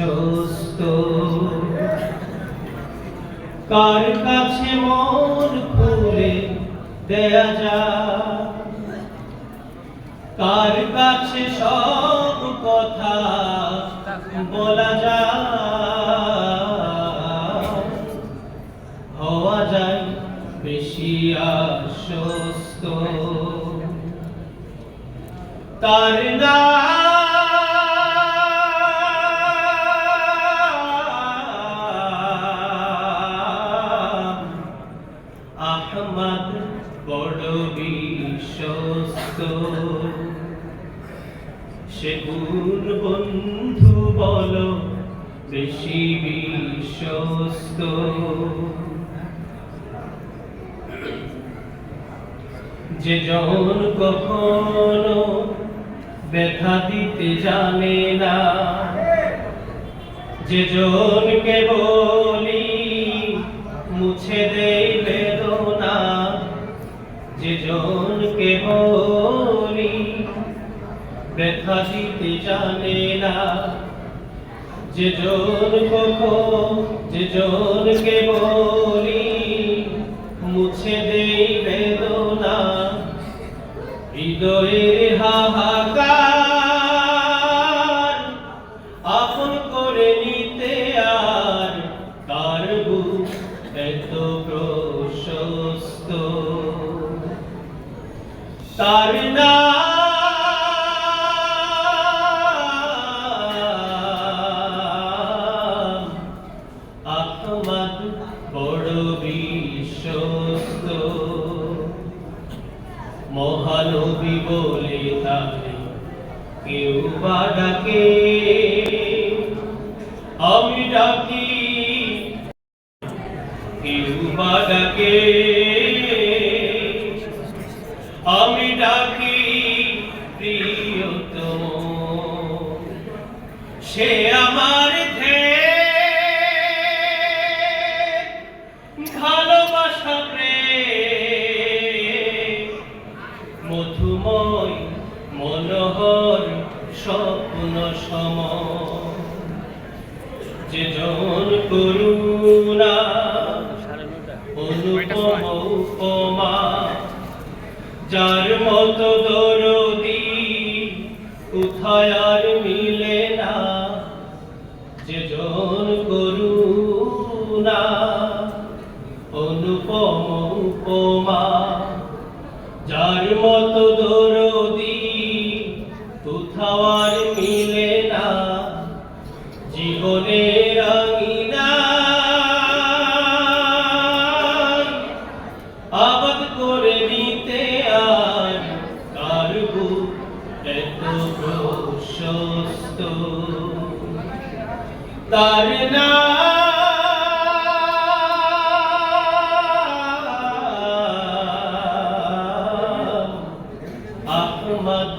বিশ্বস্ত কার কাছে মন খুলে দেয়া কার কাছে সব কথা বলা যায়? হওয়া যায় বেশি আশ্বস্ত। তার নাম সে গুণ বন্ধু বল, বেশি বিশ্বস্ত। যে জন কখনো ব্যথা দিতে জানে না, যে জনকে বলি মুছে দেই বেদনা, যে জনকে বলি ব্যথা দিতে জানে না। যে জোর কখন যে কে বলি মুছে দেই বেদনা। হৃদয়ের বড় বিশ্বস্ত। মহানবী বলে তাকে কেউ বা ডাকে। আমি ডাকি। কেউ বা ডাকে। আমি ডাকি প্রিয়তম। সে আমার মনোহর স্বপ্ন সম যে জন করুণা অনুপম উপমা, যার মতো দরদি কোথায় আর মিলে না। যে জন করুণা আর মিলে না জীবনের আঙিনা আবাদ করে নিতে আর কার বুক এত প্রশস্ত? তার নাম আহমদ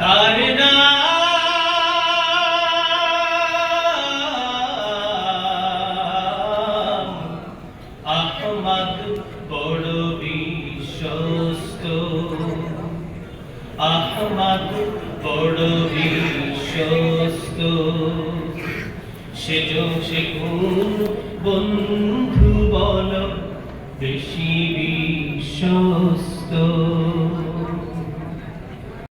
তার নাম আহমদ বড় বিশ্বস্ত। আহমদ বড় বিশ্বস্ত। সে সে বন্ধু বল বেশি বিশ্বস্ত।